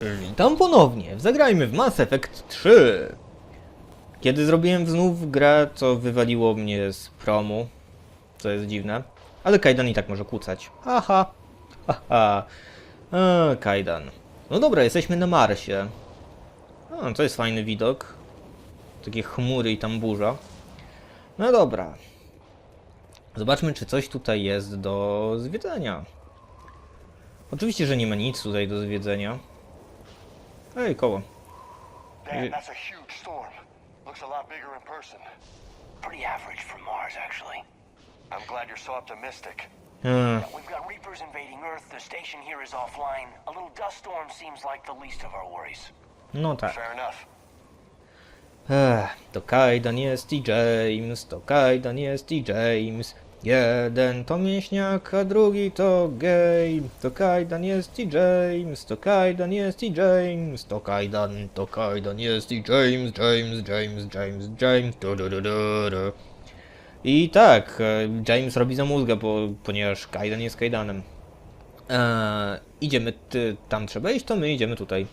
Witam ponownie, zagrajmy w Mass Effect 3. Kiedy zrobiłem znów grę, co wywaliło mnie z promu, co jest dziwne, ale Kaidan i tak może kłócać. Haha, haha, eee, Kaidan. No dobra, jesteśmy na Marsie. A, to jest fajny widok. Takie chmury i tam burza. No dobra. Zobaczmy, czy coś tutaj jest do zwiedzenia. Oczywiście, że nie ma nic tutaj do zwiedzenia. Ej, koło. Man, that's a huge storm. Looks a lot bigger in person. Pretty average for Mars, actually. I'm glad you're so optimistic. Eee, We've got Reapers invading Earth. The station here is offline. A little dust storm seems like the least of our worries. no tak. Fair enough. Ech, to Kaidan jest i James, to Kaidan jest i James. Jeden to mięśniak, a drugi to gej. To Kaidan jest i James, to Kaidan jest i James, to Kaidan, to Kaidan jest i James, James, James, James, James, du, du, du, du, du. I tak, e, James robi za mózga, bo, ponieważ Kaidan jest Kaidanem. Eee, idziemy, ty, tam trzeba iść, to my idziemy tutaj.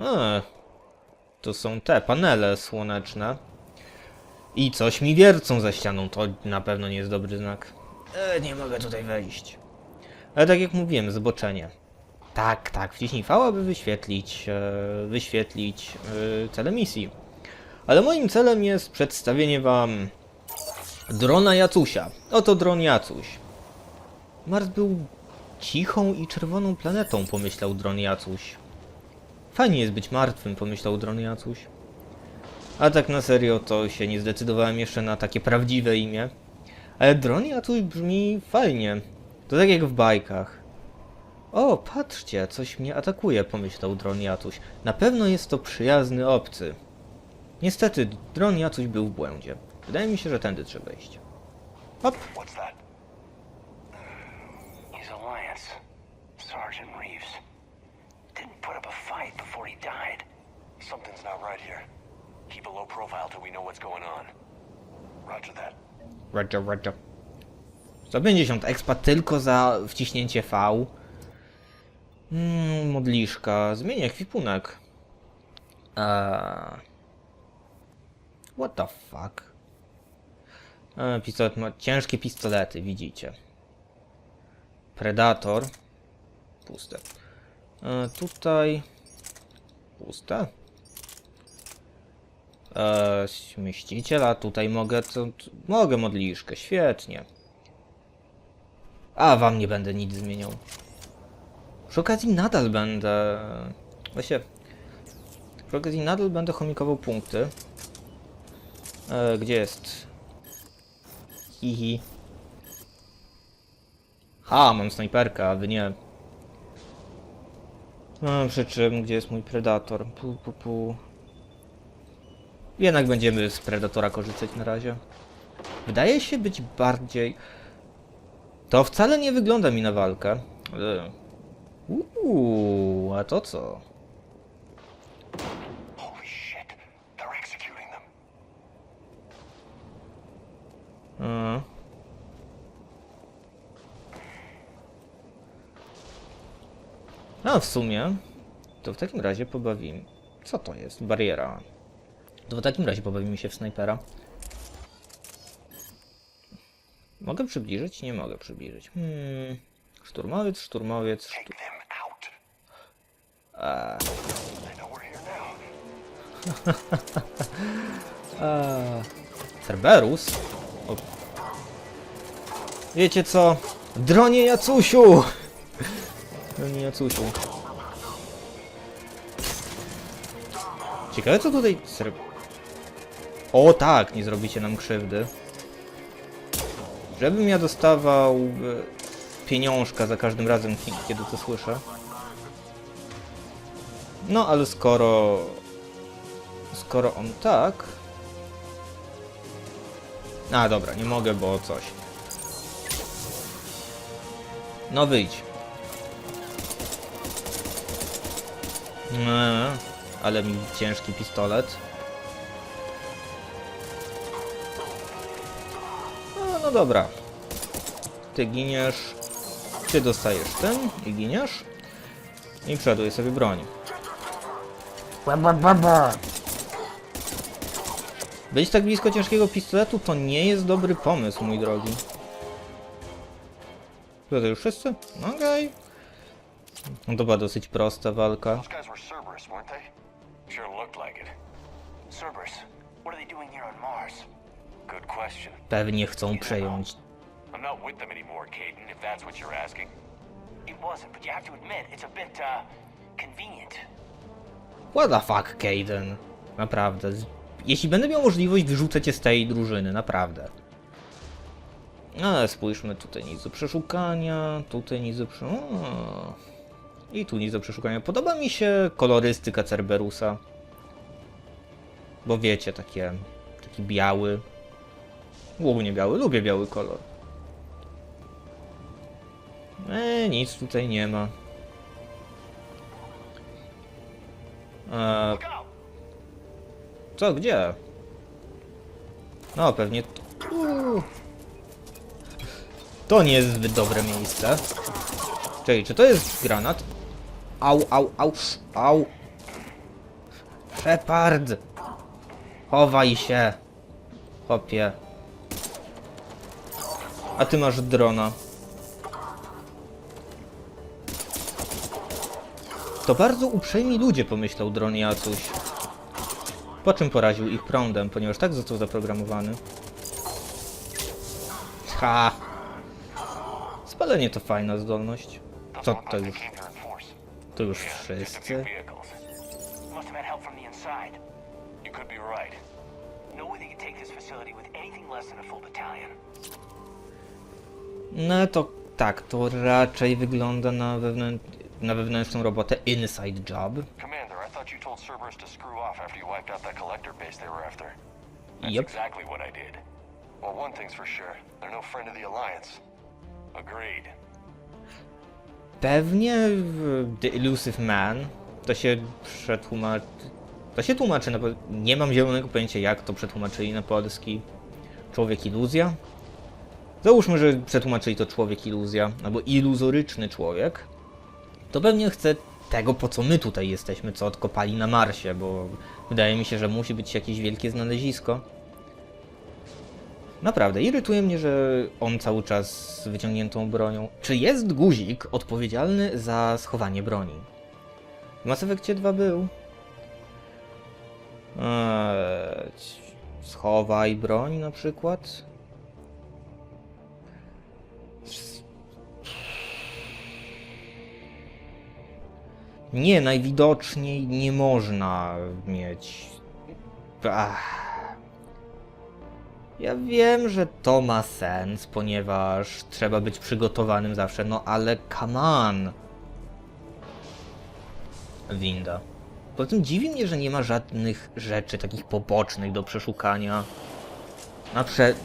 A, to są te panele słoneczne. I coś mi wiercą za ścianą, to na pewno nie jest dobry znak. E, nie mogę tutaj wejść. Ale tak jak mówiłem, zboczenie. Tak, tak, wciśnij V, aby wyświetlić, e, wyświetlić e, cele misji. Ale moim celem jest przedstawienie wam drona Jacusia. Oto dron Jacuś. Mars był cichą i czerwoną planetą, pomyślał dron Jacuś. Fajnie jest być martwym, pomyślał dron Jacuś. A tak na serio to się nie zdecydowałem jeszcze na takie prawdziwe imię. Ale dron Jacuś brzmi fajnie. To tak jak w bajkach. O, patrzcie, coś mnie atakuje, pomyślał dron Jacuś. Na pewno jest to przyjazny obcy. Niestety, dron Jacuś był w błędzie. Wydaje mi się, że tędy trzeba iść. Hop. What's that? He's a Lance. Sergeant Reeves. Didn't put up a fight before he died. Something's not right here. Keep a low profile till we know what's going on. Roger that. Roger, roger. 150 expa tylko za wciśnięcie V. Mm, modliszka. Zmienię ekwipunek. Eee. What the fuck? Eee, pistolet ma ciężkie pistolety, widzicie. Predator. Puste. Eee, tutaj. Puste. A tutaj mogę, to, mogę modliszkę, świetnie. A, wam nie będę nic zmieniał. Przy okazji nadal będę... Właśnie... Przy okazji nadal będę chomikował punkty. E, gdzie jest? Hihi. Ha, mam snajperkę, a wy nie. No, przy czym, gdzie jest mój predator? Pu, pu, pu. Jednak będziemy z Predatora korzystać na razie. Wydaje się być bardziej... To wcale nie wygląda mi na walkę. ale- Uuu, a to co? A. A w sumie, to w takim razie pobawimy. Co to jest? Bariera. To w takim razie pobawimy się w snajpera. Mogę przybliżyć? Nie mogę przybliżyć. Hmm. Szturmowiec, szturmowiec, sztur... A. Cerberus? O. Wiecie co? Dronie Jacusiu! Dronie Jacusiu. Ciekawe co tutaj... Cer... O tak, nie zrobicie nam krzywdy. Żebym ja dostawał e, pieniążka za każdym razem, ki- kiedy to słyszę. No, ale skoro... Skoro on tak... A, dobra, nie mogę, bo coś. No wyjdź. Eee, ale mi ciężki pistolet. No, no dobra. Ty giniesz. Ty dostajesz ten i giniesz. I przeładuje sobie broń. Być tak blisko ciężkiego pistoletu to nie jest dobry pomysł, mój drogi. To, to już wszyscy? Okej. No to była dosyć prosta walka. Cerberus, what are they doing here on Mars? Pewnie chcą przejąć. I'm not with them anymore, Caden, if that's what you're asking. It wasn't, but you have to admit, it's a bit, uh, convenient. What the fuck, Kaden? Naprawdę. Jeśli będę miał możliwość, wyrzucę cię z tej drużyny, naprawdę. Ale spójrzmy, tutaj nic do przeszukania, tutaj nic do przeszukania. I tu nic do przeszukania. Podoba mi się kolorystyka Cerberusa. Bo wiecie, takie, taki biały. Głównie biały, lubię biały kolor. Eee, nic tutaj nie ma. Out! co, gdzie? No, pewnie tu. To nie jest zbyt dobre miejsce. Czekaj, czy to jest granat? Au, au, au, au. Shepard! Chowaj się. Chopie. A ty masz drona. To bardzo uprzejmi ludzie, pomyślał dron Jacuś. Po czym poraził ich prądem, ponieważ tak został zaprogramowany. Ha! Spalenie to fajna zdolność. Co to już? To już wszyscy? You could be right. No way they could take this facility with anything less than a full battalion. No to tak, to raczej wygląda na, wewnę na wewnętrzną robotę inside job. Commander, I thought you told Cerberus to screw off after you wiped out that collector base they were after. That's Yep. exactly what I did. Well, one thing's for sure. They're no friend of the Alliance. Agreed. Pewnie The Elusive Man to się przetłumaczy. To się tłumaczy na. Nie mam zielonego pojęcia, jak to przetłumaczyli na polski. Człowiek iluzja? Załóżmy, że przetłumaczyli to człowiek iluzja, albo iluzoryczny człowiek. To pewnie chce tego, po co my tutaj jesteśmy, co odkopali na Marsie, bo wydaje mi się, że musi być jakieś wielkie znalezisko. Naprawdę, irytuje mnie, że on cały czas z wyciągniętą bronią. Czy jest guzik odpowiedzialny za schowanie broni? W Mass Effectie 2 był. Eee, schowaj broń na przykład. Nie, najwidoczniej nie można mieć. Ach. Ja wiem, że to ma sens, ponieważ trzeba być przygotowanym zawsze, no ale come on. Winda. Poza tym dziwi mnie, że nie ma żadnych rzeczy takich pobocznych do przeszukania.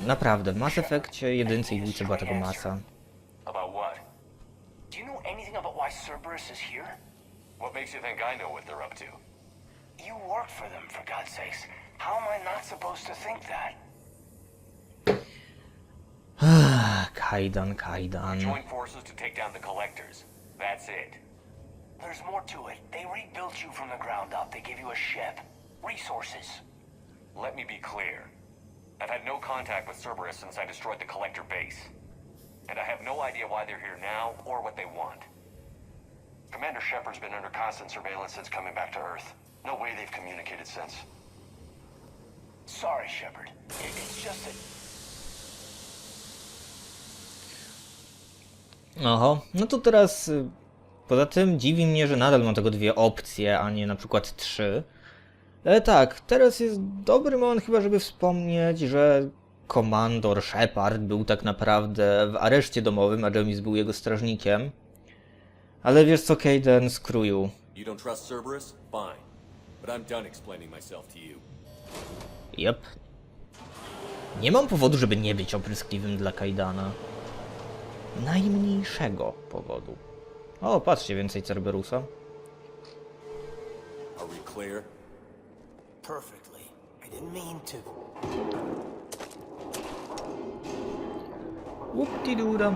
Naprawdę, w Mass Effectie jedynce i dwójce była tego masa. About what? Do you know anything about why Cerberus is here? What makes you think I know what they're up to? You work for them, for God's sakes. How am I not supposed to think that? Kaidan, kajdan. Join forces to take down the collectors. That's it. There's more to it. They rebuilt you from the ground up. They gave you a ship, resources. Let me be clear. I've had no contact with Cerberus since I destroyed the collector base. And I have no idea why they're here now or what they want. Commander Shepard's been under constant surveillance since coming back to Earth. No way they've communicated since. Sorry, Shepard. It- It's just that Oho, no to teraz y, poza tym dziwi mnie, że nadal mam tego dwie opcje, a nie na przykład trzy. Ale tak, teraz jest dobry moment chyba, żeby wspomnieć, że komandor Shepard był tak naprawdę w areszcie domowym, a James był jego strażnikiem. Ale wiesz co, Kaden, skróju. You don't trust Cerberus? Fine. But I'm done explaining myself to you. Jep. Nie mam powodu, żeby nie być opryskliwym dla Kaidana. Najmniejszego powodu. O, patrzcie, więcej Cerberusa. Are we clear? perfectly. I didn't mean to. Whoop-de-doo-da.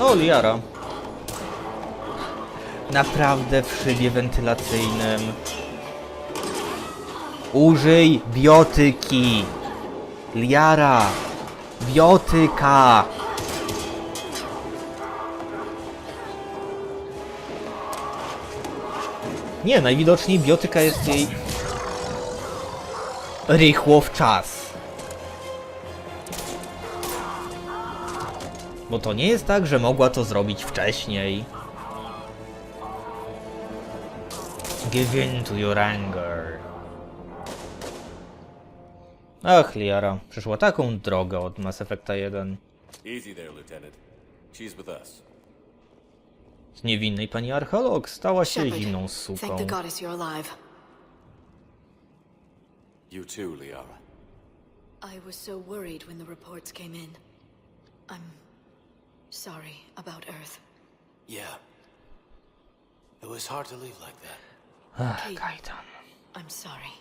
O, Liara. naprawdę w szybie wentylacyjnym. Użyj biotyki. Liara. Biotyka. Nie, najwidoczniej biotyka jest jej rychło w czas. Bo to nie jest tak, że mogła to zrobić wcześniej. Give in to your anger. Ach, Liara, przeszła taką drogę od Mass Effecta 1. Easy there, Lieutenant. She's with us. Z niewinnej pani archeolog stała się Shepard, zimną thank suką. the goddess you're alive. You too, Liara. I was so worried when the reports came in. I'm sorry about Earth. Yeah. It was hard to leave like that. Ach, Kate. I'm sorry.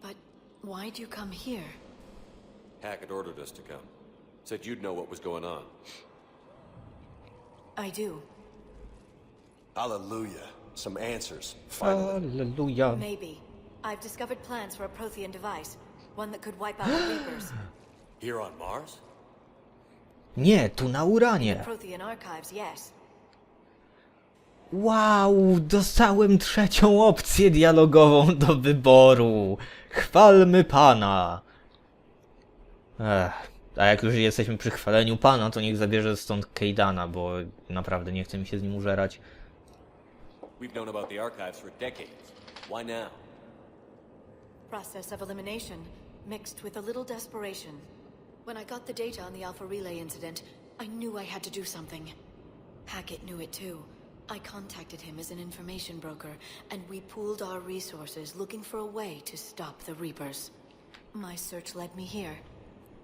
But why'd you come here? Hackett ordered us to come. Said you'd know what was going on. I do. Hallelujah. Some answers. Finally. Alleluja. Maybe. I've discovered plans for a Prothean device. One that could wipe out the Reapers. Here on Mars? Nie, tu na Uranie. Wow, dostałem trzecią opcję dialogową do wyboru. Chwalmy pana. Ech, a jak już jesteśmy przy chwaleniu pana, to niech zabierze stąd Kejdana, bo naprawdę nie chce mi się z nim użerać. We've known about the archives for decades. Why now? Process of elimination, mixed with a little desperation. When I got the data on the Alpha Relay incident, I knew I had to do something. Hackett knew it too. I contacted him as an information broker, and we pooled our resources looking for a way to stop the Reapers. My search led me here.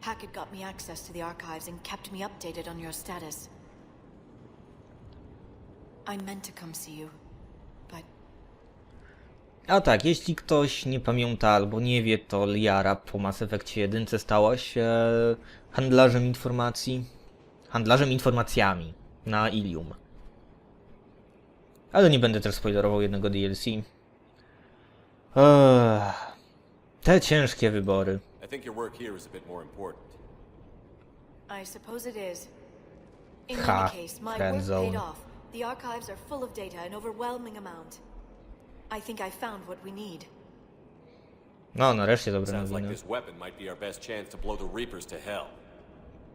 Hackett got me access to the archives and kept me updated on your status. I meant to come see you, A tak, jeśli ktoś nie pamięta albo nie wie, to Liara po Mass Effectie 1 stała się handlarzem informacji. Handlarzem informacjami na Ilium. Ale nie będę też spoilerował jednego DLC. Ech, te ciężkie wybory. I think your work here is a bit more important. I suppose it is. In Ha, any case, my friend work zone. paid off. The archives are full of data in overwhelming amount. I think I found what we need. No, nareszcie dobre Sounds like nowiny. this weapon might be our best chance to blow the Reapers to hell.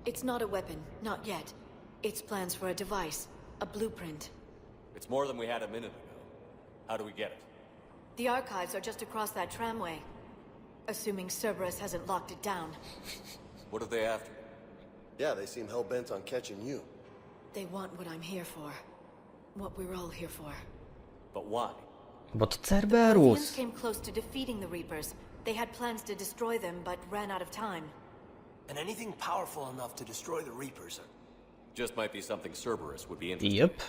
It's not a weapon, not yet. It's plans for a device, a blueprint. It's more than we had a minute ago. How do we get it? The archives are just across that tramway. Assuming Cerberus hasn't locked it down. What are they after? Yeah, they seem hell bent on catching you. They want what I'm here for. What we're all here for. But why? Bo to Protheans Cerberus. came close to defeating the Reapers. They had plans to destroy them, but ran out of time. And anything powerful enough to destroy the Reapers. Just might be something Cerberus would be interested Yep.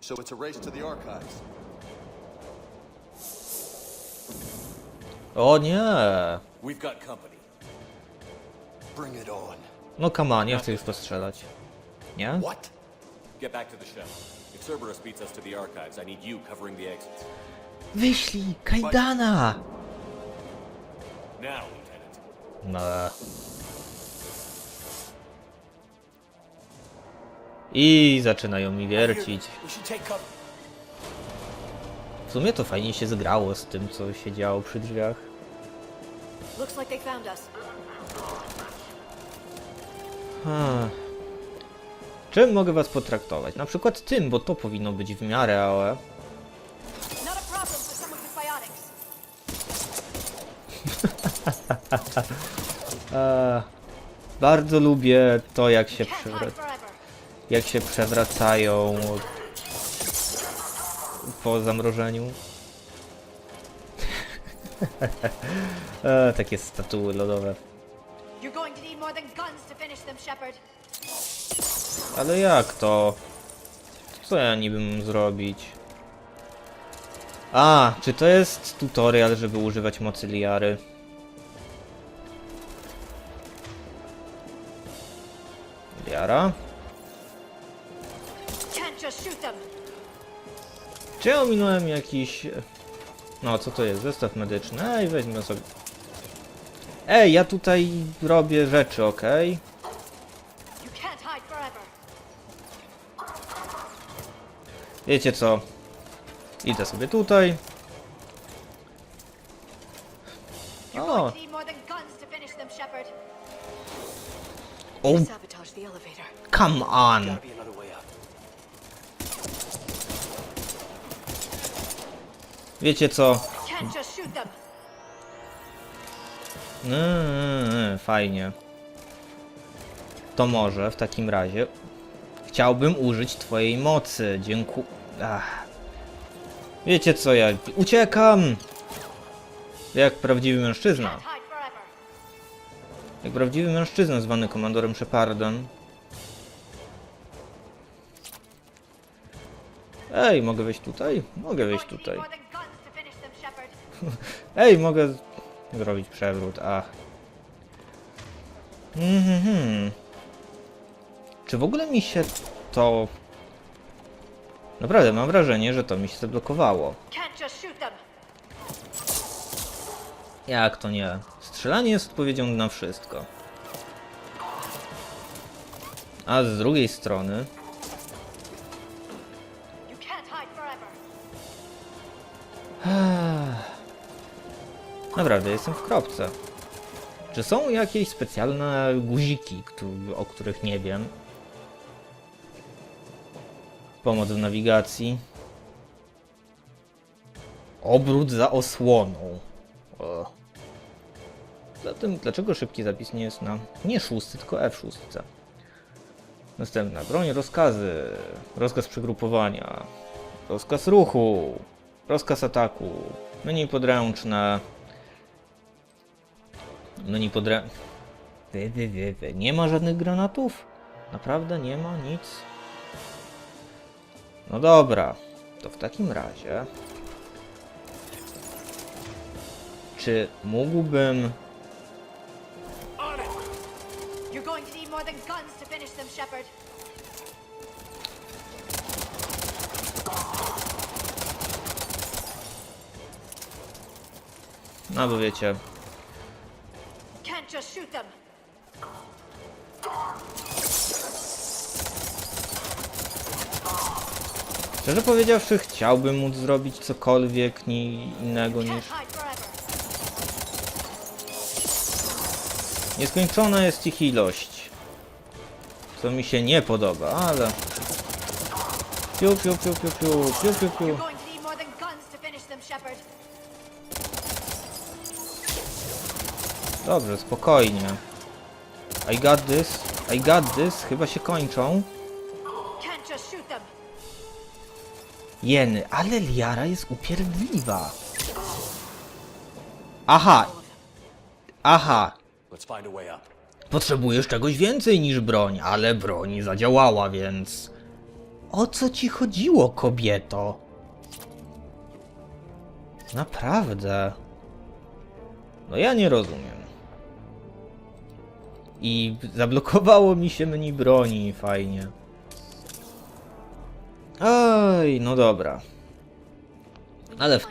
So it's a race to the archives. O nie. We've got company. Bring it on. No come on, ja chcę już postrzelać. Nie? What? Get back to the shell. If Cerberus beats us to the archives, I need you covering the exits. Wyślij Kajdana! Now, Lieutenant. No. I zaczynają mi wiercić. W sumie to fajnie się zgrało z tym, co się działo przy drzwiach. Hmm. Czym mogę was potraktować? Na przykład tym, bo to powinno być w miarę, ale... E, bardzo lubię to, jak się, Can't hide przewra forever. jak się przewracają po zamrożeniu. e, takie statuły lodowe. You're going to need more than guns to finish them, Shepard. Ale jak to? Co ja niby mam zrobić? A, czy to jest tutorial, żeby używać mocy Liary? Liara? Czy ja ominąłem jakiś... No, co to jest? Zestaw medyczny. Ej, weźmy sobie... Ej, ja tutaj robię rzeczy, okej? You can't hide forever. Wiecie co? Idę sobie tutaj. O, Going to need more than guns to finish them, Shepard. o, Sabotage the elevator. come on! Wiecie co? Yy, fajnie. To może w takim razie chciałbym użyć twojej mocy. Dziękuję. Wiecie co ja. Uciekam! Jak prawdziwy mężczyzna. Jak prawdziwy mężczyzna zwany komandorem Shepardem. Ej, mogę wejść tutaj? Mogę wejść tutaj. Ej, mogę zrobić przewrót, ach. Mhm. Czy w ogóle mi się to... Naprawdę, mam wrażenie, że to mi się zablokowało. Jak to nie? Strzelanie jest odpowiedzią na wszystko. A z drugiej strony... Naprawdę, jestem w kropce. Czy są jakieś specjalne guziki, o których nie wiem? Pomoc w nawigacji. Obrót za osłoną. O. Zatem, dlaczego szybki zapis nie jest na nie szósty, tylko F6? Następna broń, rozkazy. Rozkaz przegrupowania. Rozkaz ruchu. Rozkaz ataku. Menu podręczne. Menu podrę... Wy, wy, wy, wy. Nie ma żadnych granatów? Naprawdę nie ma nic? No dobra, to w takim razie... Czy mógłbym... No bo wiecie... Can't just shoot them. Szczerze powiedziawszy, chciałbym móc zrobić cokolwiek ni innego niż... Nieskończona jest ich ilość. Co mi się nie podoba, ale... Piu, piu, piu, piu, piu, piu, piu, piu. Dobrze, spokojnie. I got this, I got this, chyba się kończą. Jeny, ale Liara jest upierdliwa. Aha. Aha. Potrzebujesz czegoś więcej niż broń, ale broń zadziałała, więc... O co ci chodziło, kobieto? Naprawdę. No ja nie rozumiem. I zablokowało mi się menu broni, fajnie. Oj, no dobra. Ale w.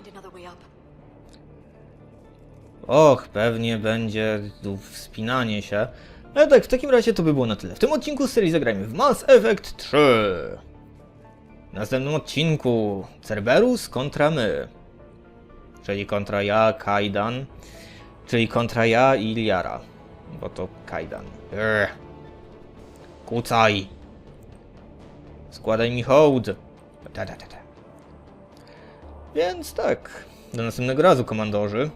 Och, pewnie będzie wspinanie się. Ale tak, w takim razie to by było na tyle. W tym odcinku z serii zagrajmy w Mass Effect 3. W następnym odcinku Cerberus kontra my. Czyli kontra ja, Kaidan. Czyli kontra ja i Liara. Bo to Kaidan. Brr. Kucaj. Składaj mi hołd. Ta, ta. Więc tak. Do następnego razu, komandorzy.